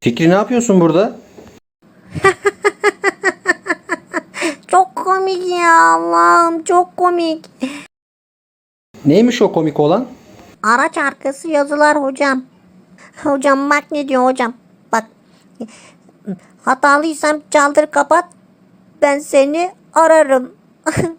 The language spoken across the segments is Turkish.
Fikri ne yapıyorsun burada? Çok komik ya Allah'ım çok komik. Neymiş o komik olan? Araç arkası yazılar hocam. Hocam bak ne diyor hocam. Bak. Hatalıysam çaldır kapat. Ben seni ararım.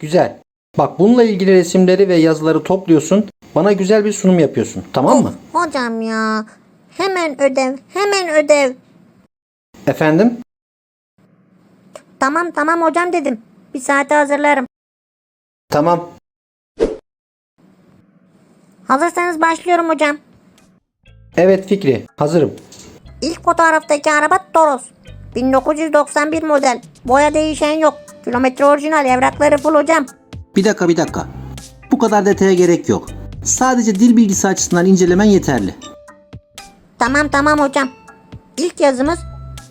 Güzel. Bak bununla ilgili resimleri ve yazıları topluyorsun. Bana güzel bir sunum yapıyorsun. Tamam mı? hocam ya. Hemen ödev. Hemen ödev. Efendim? Tamam tamam hocam dedim. Bir saate hazırlarım. Tamam. Hazırsanız başlıyorum hocam. Evet Fikri. Hazırım. İlk fotoğraftaki araba Toros. 1991 model. Boya değişen yok. Kilometre orijinal evrakları full hocam. Bir dakika bir dakika. Bu kadar detaya gerek yok. Sadece dil bilgisi açısından incelemen yeterli. Tamam tamam hocam. İlk yazımız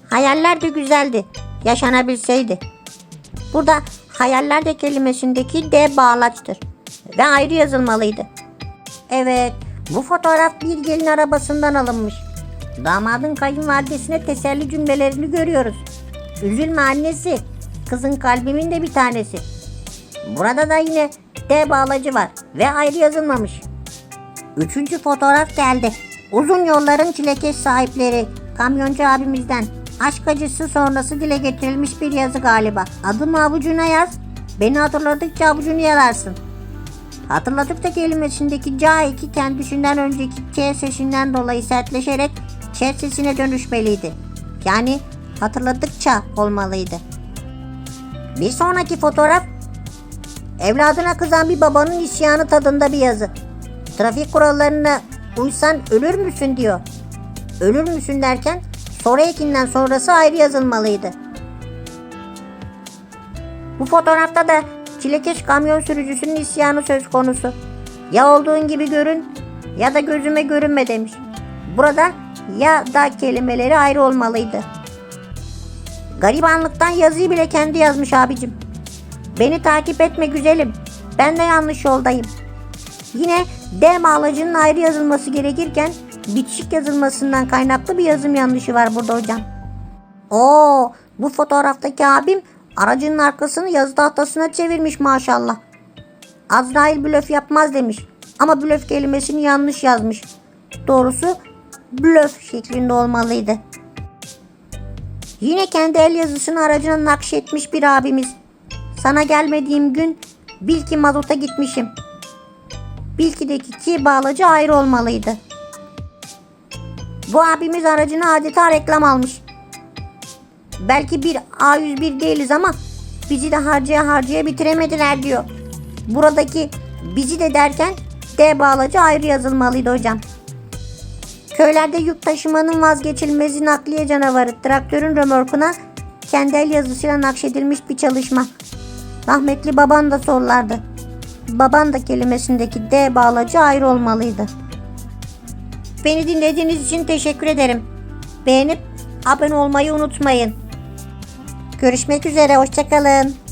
hayaller de güzeldi. Yaşanabilseydi. Burada hayaller de kelimesindeki D bağlaçtır. Ve ayrı yazılmalıydı. Evet bu fotoğraf bir gelin arabasından alınmış. Damadın kayınvalidesine teselli cümlelerini görüyoruz. Üzülme annesi. Kızın kalbimin de bir tanesi. Burada da yine D bağlacı var ve ayrı yazılmamış. Üçüncü fotoğraf geldi. Uzun yolların çilekeş sahipleri kamyoncu abimizden. Aşk acısı sonrası dile getirilmiş bir yazı galiba. Adımı avucuna yaz. Beni hatırladıkça avucunu yalarsın. Hatırladıkça kelimesindeki C2 kendisinden önceki Ç sesinden dolayı sertleşerek Ç sesine dönüşmeliydi. Yani hatırladıkça olmalıydı. Bir sonraki fotoğraf evladına kızan bir babanın isyanı tadında bir yazı. Trafik kurallarına uysan ölür müsün diyor. Ölür müsün derken soru ekinden sonrası ayrı yazılmalıydı. Bu fotoğrafta da çilekeş kamyon sürücüsünün isyanı söz konusu. Ya olduğun gibi görün ya da gözüme görünme demiş. Burada ya da kelimeleri ayrı olmalıydı. Garibanlıktan yazıyı bile kendi yazmış abicim. Beni takip etme güzelim. Ben de yanlış yoldayım. Yine D bağlacının ayrı yazılması gerekirken bitişik yazılmasından kaynaklı bir yazım yanlışı var burada hocam. Oo, bu fotoğraftaki abim aracının arkasını yazı tahtasına çevirmiş maşallah. Azrail blöf yapmaz demiş. Ama blöf kelimesini yanlış yazmış. Doğrusu blöf şeklinde olmalıydı. Yine kendi el yazısını aracına nakşetmiş bir abimiz. Sana gelmediğim gün bil ki mazota gitmişim. Bilki'deki ki bağlacı ayrı olmalıydı. Bu abimiz aracına adeta reklam almış. Belki bir A101 değiliz ama bizi de harcaya harcaya bitiremediler diyor. Buradaki bizi de derken D bağlacı ayrı yazılmalıydı hocam. Köylerde yük taşımanın vazgeçilmezi nakliye canavarı traktörün römorkuna kendi el yazısıyla nakşedilmiş bir çalışma. Rahmetli baban da sollardı. Baban da kelimesindeki D bağlacı ayrı olmalıydı. Beni dinlediğiniz için teşekkür ederim. Beğenip abone olmayı unutmayın. Görüşmek üzere, hoşçakalın.